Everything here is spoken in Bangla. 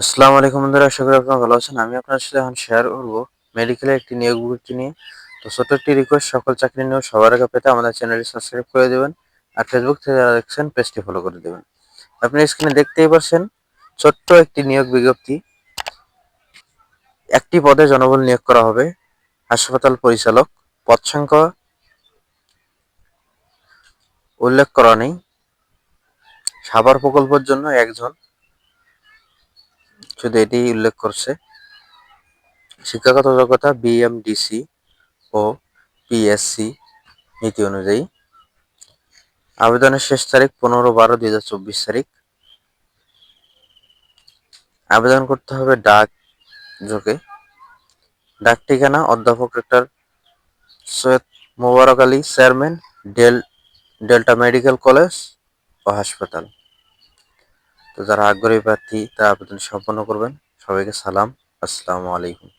আসসালামু আলাইকুম বন্ধুরা, আশা করি আপনারা ভালো আছেন। আমি আপনার সাথে এখন শেয়ার করব মেডিকেলের একটি নিয়োগ বিজ্ঞপ্তি নিয়ে। তো ছোট্ট একটি রিকোয়েস্ট সকল চাকরি নিয়োগ সবার আগে পেতে আমাদের চ্যানেলটি সাবস্ক্রাইব করে দেবেন আর ফেসবুক থেকে যারা দেখছেন পেজটি ফলো করে দেবেন। আপনি স্ক্রিনে দেখতেই পাচ্ছেন ছোট্ট একটি নিয়োগ বিজ্ঞপ্তি। একটি পদে জনবল নিয়োগ করা হবে। হাসপাতাল পরিচালক, পদ সংখ্যা উল্লেখ করা নেই। সাভার প্রকল্পের জন্য একজন। শুধু এটি উল্লেখ করছে। শিক্ষাগত যোগ্যতা বিএমডিসি ও পিএসসি নীতি অনুযায়ী। আবেদনের শেষ তারিখ পনেরো বারো দুই হাজার চব্বিশ তারিখ। আবেদন করতে হবে ডাক যোগে। ডাক ঠিকানা, অধ্যাপক ডক্টর সৈয়দ মোবারক আলী, চেয়ারম্যান ডেল, ডেল্টা মেডিকেল কলেজ ও হাসপাতাল। তো যারা আগ্রহী প্রার্থী তারা আবেদন সম্পন্ন করবেন। সবাইকে সালাম। আসসালামু আলাইকুম।